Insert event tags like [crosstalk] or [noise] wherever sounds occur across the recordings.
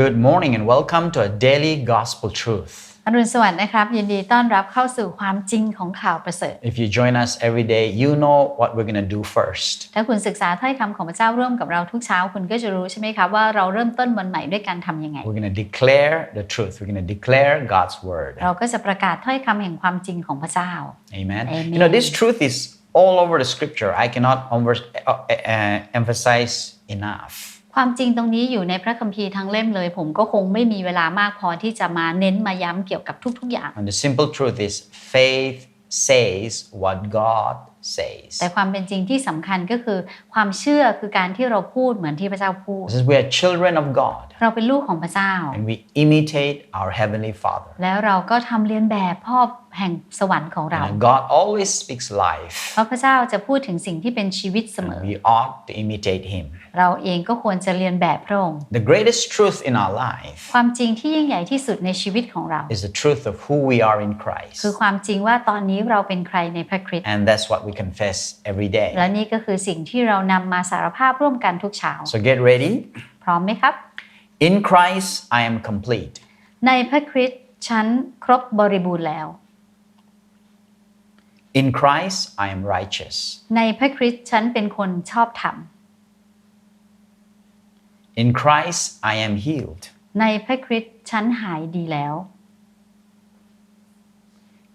Good morning and welcome to a daily gospel truth. อรุณสวัสดิ์นะครับ ยินดีต้อนรับเข้าสู่ความจริงของข่าวประเสริฐ If you join us every day, you know what we're going to do first. ถ้าคุณศึกษาถ้อยคำของพระเจ้าร่วมกับเราทุกเช้า คุณก็จะรู้ใช่ไหมครับว่าเราเริ่มต้นวันใหม่ด้วยการทำยังไง We're going to declare the truth. We're going to declare God's word. เราก็จะประกาศถ้อยคำแห่งความจริงของพระเจ้า Amen. Amen. You know, this truth is all over the scripture. I cannot over- uh, uh, emphasize enough. ความจริงตรงนี้อยู่ในพระคัมภีร์ทั้งเล่มเลย ผมก็คงไม่มีเวลามากพอที่จะมาเน้นมาย้ำเกี่ยวกับทุกๆอย่าง And the simple truth is faith says what God says. แต่ความเป็นจริงที่สำคัญก็คือ ความเชื่อคือการที่เราพูดเหมือนที่พระเจ้าพูด This is we are children of God เราเป็นลูกของพระเจ้า and we imitate our heavenly Father. แล้วเราก็ทำเรียนแบบพ่อ แห่งสวรรค์ของเรา And God always speaks life. เพราะพระเจ้าจะพูดถึงสิ่งที่เป็นชีวิตเสมอ We ought to imitate Him. เราเองก็ควรจะเรียนแบบพระองค์ The greatest truth in our life ความจริงที่ยิ่งใหญ่ที่สุดในชีวิตของเรา is the truth of who we are in คือ Christ. ความจริงว่าตอนนี้เราเป็นใครในพระคริสต์ And that's what we confess every และ day. นี่ก็คือสิ่งที่เรานำมาสารภาพร่วมกันทุกเช้า So get ready. พร้อมไหมครับ In Christ, I am complete. ในพระคริสต์ฉันครบบริบูรณ์แล้ว In Christ, I am righteous. ในพระคริสต์ฉันเป็นคนชอบธรรม In Christ, I am healed. ในพระคริสต์ฉันหายดีแล้ว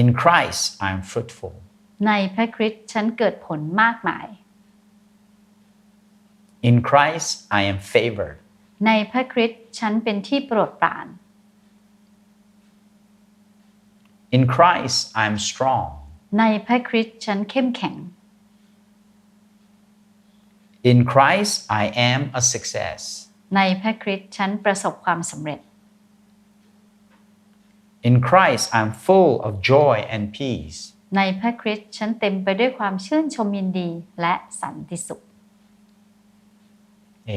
In Christ, I am fruitful. ในพระคริสต์ฉันเกิดผลมากมาย In Christ, I am favored. ในพระคริสต์ฉันเป็นที่โปรดปราน In Christ, I am strong. ในพระคริสต์ฉันเข้มแข็ง In Christ, I am a success. ในพระคริสต์ฉันประสบความสำเร็จ In Christ, I'm full of joy and peace. ในพระคริสต์ฉันเต็มไปด้วยความชื่นชมยินดีและสันติสุข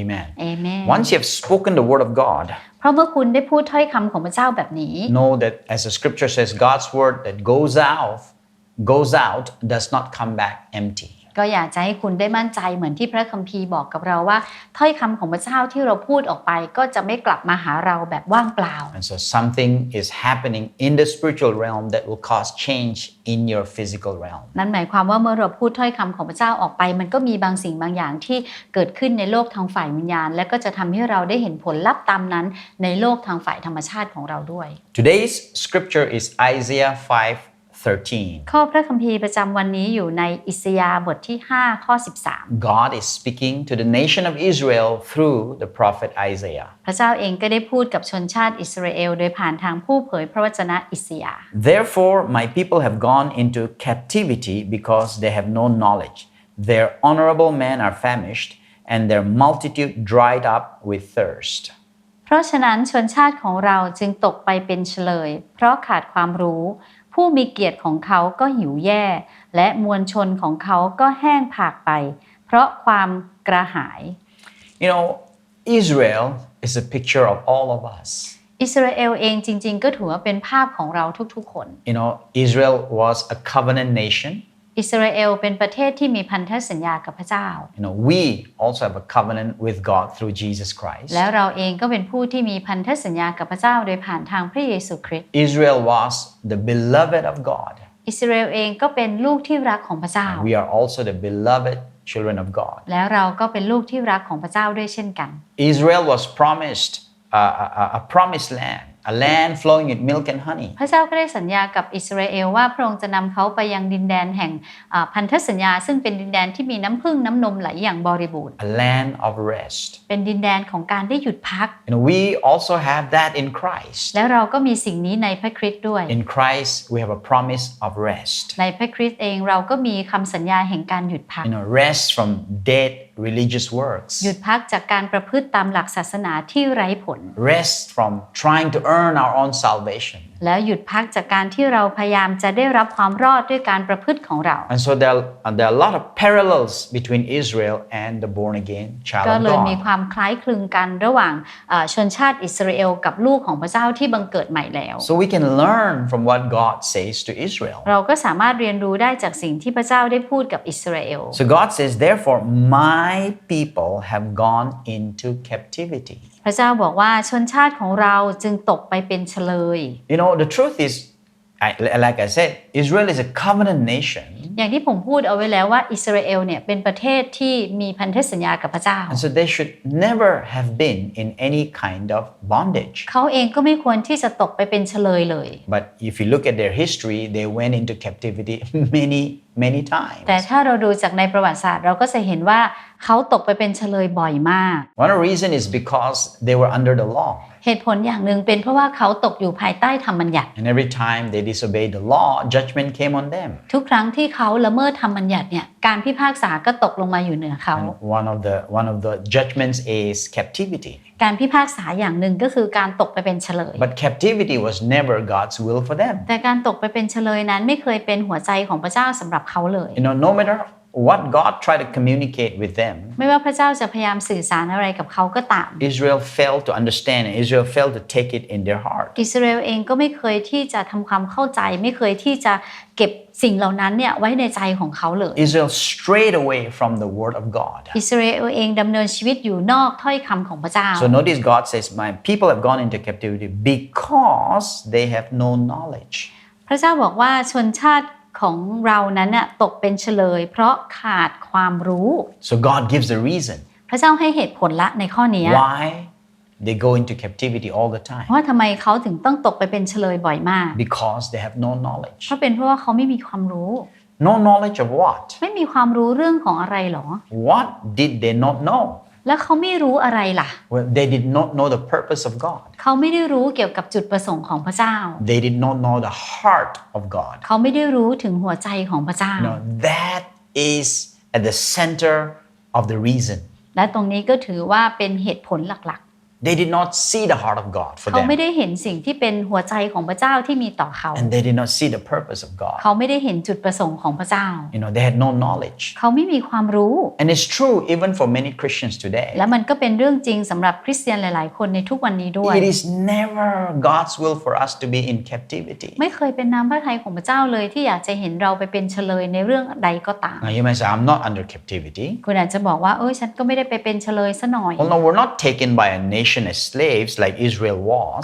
Amen. เอเมน Once you have spoken the word of God, เพราะเมื่อคุณได้พูดถ้อยคำของพระเจ้าแบบนี้ know that as the scripture says, God's word that goes out, goes out does not come back empty. ก็อยากจะให้คุณได้มั่นใจเหมือนที่พระคัมภีร์บอกกับเราว่าถ้อยคำของพระเจ้าที่เราพูดออกไปก็จะไม่กลับมาหาเราแบบว่างเปล่า And so something is happening in the spiritual realm that will cause change in your physical realm. นั่นหมายความว่าเมื่อเราพูดถ้อยคำของพระเจ้าออกไป มันก็มีบางสิ่งบางอย่างที่เกิดขึ้นในโลกทางฝ่ายวิญญาณ และก็จะทำให้เราได้เห็นผลลัพธ์ตามนั้นในโลกทางฝ่ายธรรมชาติของเราด้วย Today's scripture is Isaiah 5:13. ข้อพระคัมภีร์ประจำวันนี้อยู่ในอิสยาห์บทที่5ข้อ God is speaking to the nation of Israel through the prophet Isaiah. 13พระเจ้าเองก็ได้พูดกับชนชาติอิสราเอลโดยผ่านทางผู้เผยพระวจนะอิสยาห์ Therefore, my people have gone into captivity because they have no knowledge. Their honorable men are famished, and their multitude dried up with thirst. เพราะฉะนั้นชนชาติของเราจึงตกไปเป็นเฉลย เพราะขาดความรู้ ผู้มีเกียรติของเขาก็หิวแย่ และมวลชนของเขาก็แห้งผากไป เพราะความกระหาย You know, Israel is a picture of all of us. อิสราเอลเองจริง ๆ ก็ถือว่าเป็นภาพของเราทุกๆคน You know, Israel was a covenant nation. อิสราเอลเป็นประเทศที่มีพันธสัญญากับพระเจ้า You know, we also have a covenant with God through Jesus Christ. แล้วเราเองก็เป็นผู้ที่มีพันธสัญญากับพระเจ้าโดยผ่านทางพระเยซูคริสต์ Israel was the beloved of God. อิสราเอลเองก็เป็นลูกที่รักของพระเจ้า We are also the beloved children of God. แล้วเราก็เป็นลูกที่รักของพระเจ้าด้วยเช่นกัน Israel was promised a, a, a promised land, a land flowing with milk and honey. พระเจ้าก็ได้สัญญากับอิสราเอลว่าพระองค์จะนำเขาไปยังดินแดนแห่งอ่าพันธสัญญา ซึ่งเป็นดินแดนที่มีน้ำพึ่งน้ำนมไหลอย่างบริบูรณ์ a land of rest. เป็นดินแดนของการได้หยุดพัก And we also have that in Christ. แล้วเราก็มีสิ่งนี้ในพระคริสต์ด้วย In Christ, we have a promise of rest. ในพระคริสต์เองเราก็มีคำสัญญาแห่งการหยุดพัก You know, rest from dead religious works. หยุดพักจากการประพฤติตามหลักศาสนาที่ไร้ผล Rest from trying to earn our own salvation. แล้วหยุดพักจากการที่เราพยายามจะได้รับความรอดด้วยการประพฤติของเรา And so there are, uh, there are a lot of parallels between Israel and the born again child ก็ of เลยมี God. ความคล้ายคลึงกันระหว่างเอ่อชนชาติอิสราเอลกับลูกของพระเจ้าที่บังเกิดใหม่แล้ว So we can learn from what God says to Israel. เราก็สามารถเรียนรู้ได้จากสิ่งที่พระเจ้าได้พูดกับอิสราเอล So God says, therefore, my people have gone into captivity. พระเจ้าบอกว่าชนชาติของเราจึงตกไปเป็นเฉลย You know, the truth is, I, like I said, Israel is a covenant nation. อย่างที่ผมพูดเอาไว้แล้วว่าอิสราเอลเนี่ยเป็นประเทศที่มีพันธสัญญากับพระเจ้า And so they should never have been in any kind of bondage. เขาเองก็ไม่ควรที่จะตกไปเป็นเฉลยเลย But if you look at their history, they went into captivity [laughs] many, many times. แต่ถ้าเราดูจากในประวัติศาสตร์เราก็จะเห็นว่าเขาตกไปเป็นเฉลยบ่อยมาก One reason is because they were under the law. เหตุผลอย่างหนึ่งเป็นเพราะว่าเขาตกอยู่ภายใต้ธรรมบัญญัติ And every time they disobeyed the law, judgment came on them. ทุกครั้งที่เขาละเมิดธรรมบัญญัติเนี่ยการพิพากษาก็ตกลงมาอยู่เหนือเขา And one of the one of the judgments is captivity. การพิพากษาอย่างหนึ่งก็คือการตกไปเป็นเฉลย But captivity was never God's will for them. แต่การตกไปเป็นเฉลยนั้นไม่เคยเป็นหัวใจของพระเจ้าสำหรับเขาเลย You know, no matter what God tried to communicate with them, ไม่ว่าพระเจ้าจะพยายามสื่อสารอะไรกับเขาก็ตาม Israel failed to understand and Israel failed to take it in their heart. อิสราเอลเองก็ไม่เคยที่จะทำความเข้าใจ ไม่เคยที่จะเก็บสิ่งเหล่านั้นเนี่ยไว้ในใจของเขาเลย Israel strayed away from the word of God. อิสราเอลเองดำเนินชีวิตอยู่นอกถ้อยคำของพระเจ้า So notice God says, My people have gone into captivity because they have no knowledge. พระเจ้าบอกว่าชนชาติ ของเรานั้นน่ะตกเป็นเฉลย เพราะขาดความรู้ So God gives the reason พระเจ้าให้เหตุผลละในข้อเนี้ย why they go into captivity all the time. ว่าทำไมเขาถึงต้องตกไปเป็นเฉลยบ่อยมาก Because they have no knowledge. เพราะเป็นเพราะว่าเขาไม่มีความรู้ No knowledge of what? ไม่มีความรู้เรื่องของอะไรหรอ What did they not know? แล้วเขาไม่รู้อะไรล่ะ Well, they did not know the purpose of God. เขาไม่ได้รู้เกี่ยวกับจุดประสงค์ของพระเจ้า They did not know the heart of God. เขาไม่ได้รู้ถึงหัวใจของพระเจ้า You know, that is at the center of the reason. และตรงนี้ก็ถือว่าเป็นเหตุผลหลัก They did not see the heart of God ๆ for เขาไม่ them. ได้เห็นสิ่งที่เป็นหัวใจของพระเจ้าที่มีต่อเขา And they did not see the purpose of God. เขาไม่ได้เห็นจุดประสงค์ของพระเจ้า You know, they had no knowledge. เขาไม่มีความรู้ And it's true even for many Christians today. และมันก็เป็นเรื่องจริงสำหรับคริสเตียนหลาย ๆ คนในทุกวันนี้ด้วย It is never God's will for us to be in captivity. ไม่เคยเป็นน้ำพระทัยของพระเจ้าเลยที่อยากจะเห็นเราไปเป็นเฉลยในเรื่องใดก็ตาม Now you may say, I'm not under captivity. คุณอาจจะบอกว่าเอ้ยฉันก็ไม่ได้ไปเป็นเฉลยซะหน่อย Well, no, we're not taken by a nation as slaves like Israel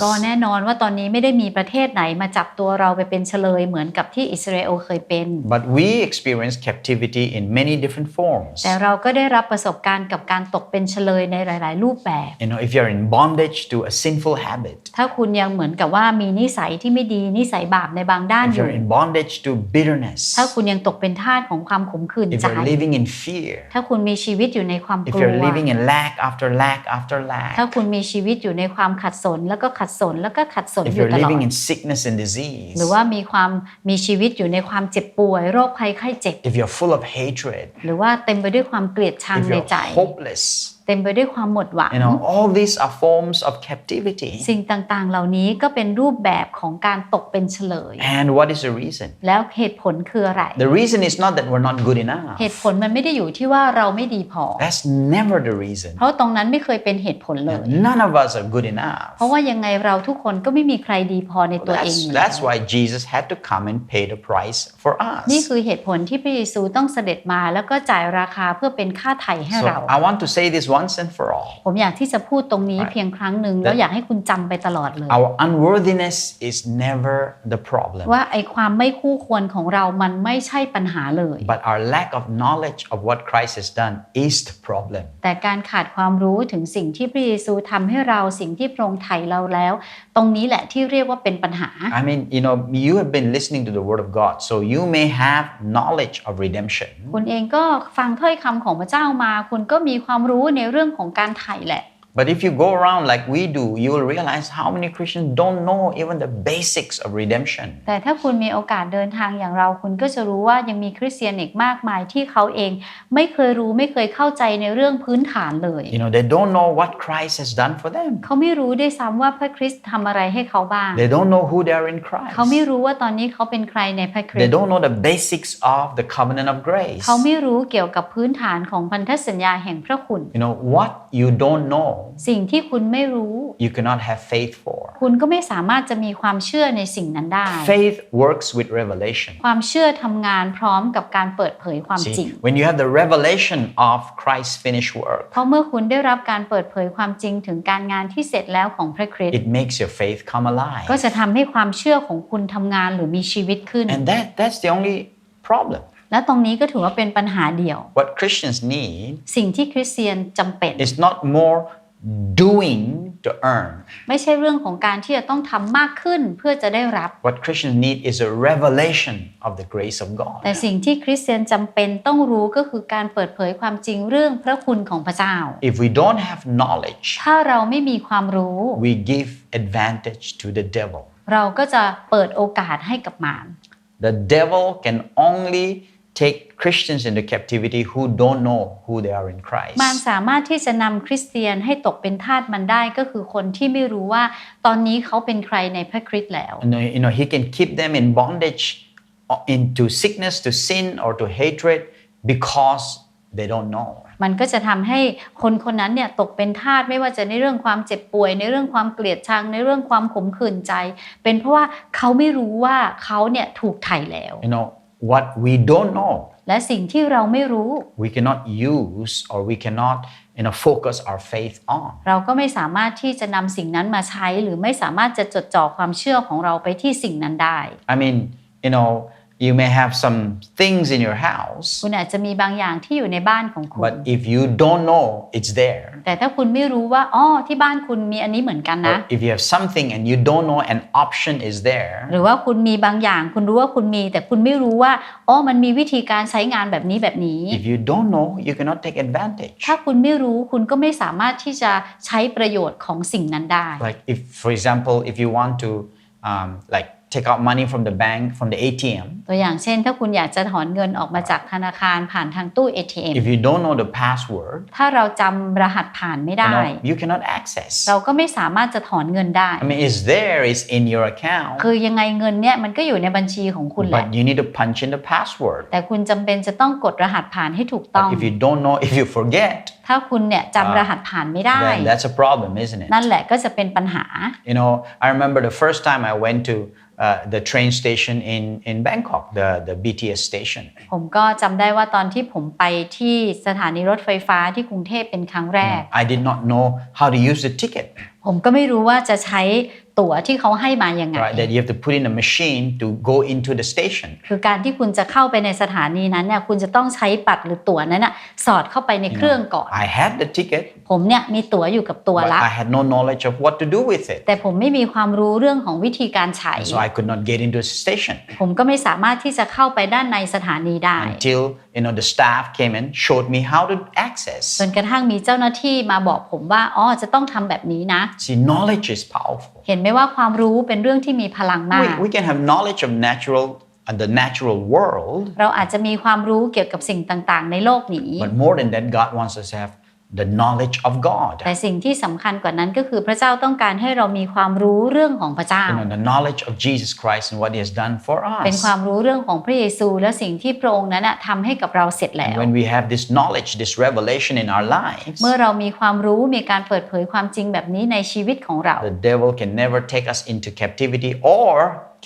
ก็ was. แน่นอนว่าตอนนี้ไม่ได้มีประเทศไหนมาจับตัวเราไปเป็นเฉลยเหมือนกับที่อิสราเอลเคยเป็น But we experience captivity in many different forms. แต่เราก็ได้รับประสบการณ์กับการตกเป็นเฉลยในหลาย ๆ รูปแบบ You know, if you're in bondage to a sinful habit, ถ้าคุณยังเหมือนกับว่ามีนิสัยที่ไม่ดีนิสัยบาปในบางด้าน if อยู่ you're in bondage to bitterness, ถ้าคุณยังตกเป็นทาสของความขมขื่น if ใจ you're living in fear, ถ้าคุณมีชีวิตอยู่ในความ if กลั you're ว living in lack after lack after ถ้า lack, คุณมีชีวิตอยู่ในความขัดสน แล้วก็ขัดสนแล้วก็ขัดสน if อยู่ you're ตลอด living in sickness and disease, หรือว่ามีความมีชีวิตอยู่ในความเจ็บป่วย โรคภัยไข้เจ็บ if you're full of hatred, หรือว่าเต็มไปด้วยความเกลียดชัง if ใน you're ใจ hopeless, เต็มไปด้วยความหมดหวัง you know, all these are forms of captivity. สิ่งต่างๆ เหล่านี้ก็เป็นรูปแบบของการตกเป็นเฉลย And what is the reason? แล้วเหตุผลคืออะไร The reason is not that we're not good enough. เหตุผลมันไม่ได้อยู่ที่ว่าเราไม่ดีพอ That's never the reason. เพราะตรงนั้นไม่เคยเป็นเหตุผลเลย None of us are good enough. เพราะว่ายังไงเราทุกคนก็ไม่มีใครดีพอในตัวเอง That's, อยู่แล้ว that's why Jesus had to come and pay the price for us. นี่คือเหตุผลที่พระเยซูต้องเสด็จมาแล้วก็จ่ายราคาเพื่อเป็นค่าไถ่ให้เรา So I want to say this once and for all. ผมอยากที่จะพูดตรงนี้ Right. เพียงครั้งหนึ่งแล้วอยากให้คุณจำไปตลอดเลย Our unworthiness is never the problem, ว่าไอความไม่คู่ควรของเรามันไม่ใช่ปัญหาเลย but our lack of knowledge of what Christ has done is the problem. แต่การขาดความรู้ถึงสิ่งที่พระเยซูทำให้เราสิ่งที่พระองค์ไถ่เราแล้ว ตรงนี้แหละที่เรียกว่าเป็นปัญหา I mean, you know, you have been listening to the Word of God, so you may have knowledge of redemption. คุณเองก็ฟังถ้อยคำของพระเจ้ามา คุณก็มีความรู้ในเรื่องของการถ่ายแหละ But if you go around like we do, you will realize how many Christians don't know even the basics of redemption. แต่ถ้าคุณมีโอกาสเดินทางอย่างเรา คุณก็จะรู้ว่ายังมีคริสเตียนอีกมากมายที่เขาเอง ไม่เคยรู้ไม่เคยเข้าใจในเรื่องพื้นฐานเลย You know, they don't know what Christ has done for them. เขาไม่รู้ด้วยซ้ำว่าพระคริสต์ทำอะไรให้เขาบ้าง They don't know who they are in Christ. เขาไม่รู้ว่าตอนนี้เขาเป็นใครในพระคริ They สต์ don't know the basics of the covenant of grace. เขาไม่รู้เกี่ยวกับพื้นฐานของพันธสัญญาแห่งพระคุณ You know, what you don't know สิ่งที่คุณไม่รู้ you cannot have faith for. คุณก็ไม่สามารถจะมีความเชื่อในสิ่งนั้นได้ Faith works with revelation. ความเชื่อทำงานพร้อมกับการเปิดเผยความจริง See, when you have the revelation of Christ's finished work, เพราะเมื่อคุณได้รับการเปิดเผยความจริงถึงการงานที่เสร็จแล้วของพระคริสต์ it makes your faith come ก็ alive. จะทำให้ความเชื่อของคุณทำงานหรือมีชีวิตขึ้น And that, that's the only problem. และตรงนี้ก็ถือว่าเป็นปัญหาเดียว What Christians need สิ่งที่คริสเตียนจำเป็น is not more doing to earn. ไม่ใช่เรื่องของการที่จะต้องทำมากขึ้นเพื่อจะได้รับ What Christians need is a revelation of the grace of God. แต่สิ่งที่คริสเตียนจำเป็นต้องรู้ก็คือการเปิดเผยความจริงเรื่องพระคุณของพระเจ้า If we don't have knowledge, ถ้าเราไม่มีความรู้ we give advantage to the devil. เราก็จะเปิดโอกาสให้กับมาร The devil can only take Christians into captivity who don't know who they are in Christ. มารสามารถที่จะนำคริสเตียนให้ตกเป็นทาสมันได้ก็คือคนที่ไม่รู้ว่าตอนนี้เขาเป็นใครในพระคริสต์แล้ว You know, you know, he can keep them in bondage, uh, into sickness, to sin, or to hatred because they don't know. มันก็จะทำให้คนคนนั้นเนี่ยตกเป็นทาสไม่ว่าจะในเรื่องความเจ็บป่วย ในเรื่องความเกลียดชังในเรื่องความขมขื่นใจ เป็นเพราะว่าเขาไม่รู้ว่าเขาเนี่ยถูกไถ่แล้ว You know, what we don't know, และสิ่งที่เราไม่รู้ we cannot use or we cannot, you know, focus our faith on. เราก็ไม่สามารถที่จะนำสิ่งนั้นมาใช้ หรือไม่สามารถจะจดจ่อความเชื่อของเราไปที่สิ่งนั้นได้ I mean, you know, you may have some things in your house, คุณอาจจะมีบางอย่างที่อยู่ในบ้านของคุณ but if you don't know it's there, แต่ถ้าคุณไม่รู้ว่าอ๋อที่บ้านคุณมีอันนี้เหมือนกันนะ or if you have something and you don't know an option is there, หรือว่าคุณมีบางอย่าง คุณรู้ว่าคุณมี แต่คุณไม่รู้ว่าอ๋อมันมีวิธีการใช้งานแบบนี้แบบนี้ if you don't know, you cannot take advantage. ถ้าคุณไม่รู้คุณก็ไม่สามารถที่จะใช้ประโยชน์ของสิ่งนั้นได้ Like if, for example, if you want to, um, like, take out money from the bank from the ATM, ตัวอย่างเช่นถ้าคุณอยากจะถอนเงินออกมาจากธนาคารผ่านทางตู้ ATM if you don't know the password, ถ้าเราจำรหัสผ่านไม่ you, ได้ know, you cannot access. เราก็ไม่สามารถจะถอนเงินได้ I mean, it's there, it's in your account, คือยังไงเงินเนี่ยมันก็อยู่ในบัญชีของคุณแหละ but you need to punch in the password. แต่คุณจำเป็นจะต้องกดรหัสผ่านให้ถูกต้อง But if you don't know, if you forget, ถ้าคุณเนี่ยจำรหัสผ่านไม่ได้ then that's a problem, isn't it? นั่นแหละก็จะเป็นปัญหา You know, I remember the first time I went to uh, the train station in, in Bangkok, the, the BTS station. ผมก็จำได้ว่าตอนที่ผมไปที่สถานีรถไฟฟ้าที่กรุงเทพเป็นครั้งแรก I did not know how to use the ticket, ผมก็ไม่รู้ว่าจะใช้ตั๋วที่เขาให้มายังไง right? That you have to put in a machine to go into the station. คือการที่คุณจะเข้าไปในสถานีนั้นเนี่ยคุณจะต้องใช้บัตรหรือตั๋วนั้นน่ะสอดเข้าไปในเครื่องก่อน I had the ticket, ผมเนี่ยมีตั๋วอยู่กับตัว but ละ I had no knowledge of what to do with it. แต่ผมไม่มีความรู้เรื่องของวิธีการใช้ So I could not get into the station ผมก็ไม่สามารถที่จะเข้าไปด้านในสถานีได้ until, you know, the staff came and showed me how to access. จนกระทั่งมีเจ้าหน้าที่มาบอกผมว่าอ๋อจะต้องทำแบบนี้นะ See, knowledge is powerful. เห็นไหมว่าความรู้เป็นเรื่องที่มีพลังมาก We, we can have knowledge of natural and the natural world, เราอาจจะมีความรู้เกี่ยวกับสิ่งต่างๆ ในโลกนี้ but more than that, God wants us to have the knowledge of God. แต่สิ่งที่สำคัญกว่านั้นก็คือพระเจ้าต้องการให้เรามีความรู้เรื่องของพระเจ้า You know, the knowledge of Jesus Christ and what He has done for เป็น us. ความรู้เรื่องของพระเยซู และสิ่งที่พระองค์นั้นนะทำให้กับเราเสร็จแล้ว When we have this knowledge, this revelation in our lives, เมื่อเรามีความรู้มีการเปิดเผยความจริงแบบนี้ในชีวิตของเรา the devil can never take us into captivity or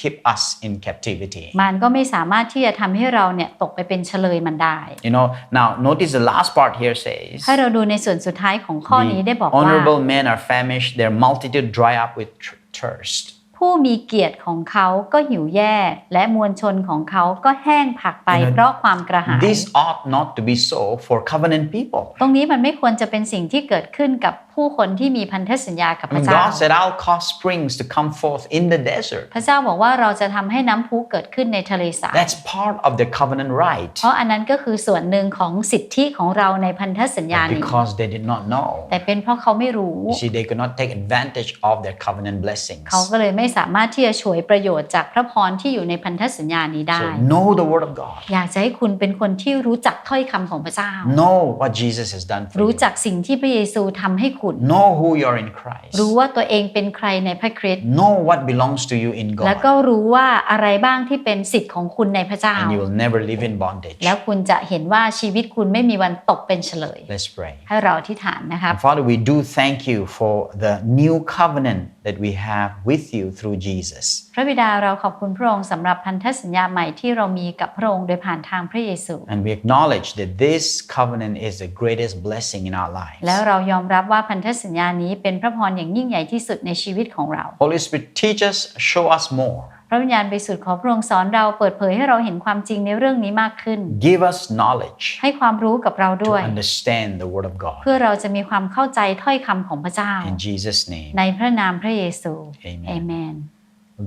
keep us in captivity. มันก็ไม่สามารถที่จะทำให้เราเนี่ยตกไปเป็นเฉลยมันได้ You know, now notice the last part here says, ให้เราดูในส่วนสุดท้ายของข้อนี้ได้บอก The ว่า honorable men are famished, their multitude dry up with tr- thirst. ผู้มีเกียรติของเขาก็หิวแย่และมวลชนของเขาก็แห้งผลักไป You know, เพราะความกระหาย This ought not to be so for covenant people. ตรงนี้มันไม่ควรจะเป็นสิ่งที่เกิดขึ้นกับผู้คนที่มีพันธสัญญากับ I พระ mean, เจ้า God said, I'll cause springs to come forth in the desert. พระเจ้าบอกว่าเราจะทำให้น้ำพุเกิดขึ้นในทะเลสาบ That's part of the covenant right. เพราะอันนั้นก็คือส่วนหนึ่งของสิทธิของเราในพันธสัญญา But นี้ because they did not know, แต่เป็นเพราะเขาไม่รู้ you see, they could not take advantage of their covenant blessings. เขาก็เลยไม่สามารถที่จะฉวยประโยชน์จากพระพรที่อยู่ในพันธสัญญานี้ได้ So know the word of God. อยากจะให้คุณเป็นคนที่รู้จักถ้อยคำของพระเจ้า Know what Jesus has done for รู้ you. จักสิ่งที่พระเยซูทำให้คุณ Know who you are in Christ. รู้ว่าตัวเองเป็นใครในพระคริสต์ Know what belongs to you in แล้วก็ God. รู้ว่าอะไรบ้างที่เป็นสิทธิ์ของคุณในพระเจ้า And you will never live in bondage. แล้วคุณจะเห็นว่าชีวิตคุณไม่มีวันตกเป็นเฉลย Let's pray. ให้เราอธิษฐานนะครับ And Father, we do thank you for the new covenant that we have with you through Jesus. พระบิดาเราขอบคุณพระองค์สำหรับพันธสัญญาใหม่ที่เรามีกับพระองค์โดยผ่านทางพระเยซู And we acknowledge that this covenant is the greatest blessing in our lives. แล้วเรายอมรับว่าพันธสัญญานี้เป็นพระพรอย่างยิ่งใหญ่ที่สุดในชีวิตของเรา Holy Spirit, teach us, show us more. พระวิญญาณบริสุทธิ์ขอพระองค์สอนเราเปิดเผยให้เราเห็นความจริงในเรื่องนี้มากขึ้น Give us knowledge ให้ความรู้กับเรา to ด้วย understand the Word of God. เพื่อเราจะมีความเข้าใจถ้อยคำของพระเจ้า In Jesus' name. ในพระนามพระเยซู Amen เอเมน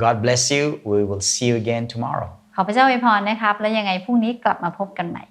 God bless you. We will see you again tomorrow. ขอพระเจ้าอวยพรนะครับ และยังไงพรุ่งนี้กลับมาพบกันใหม่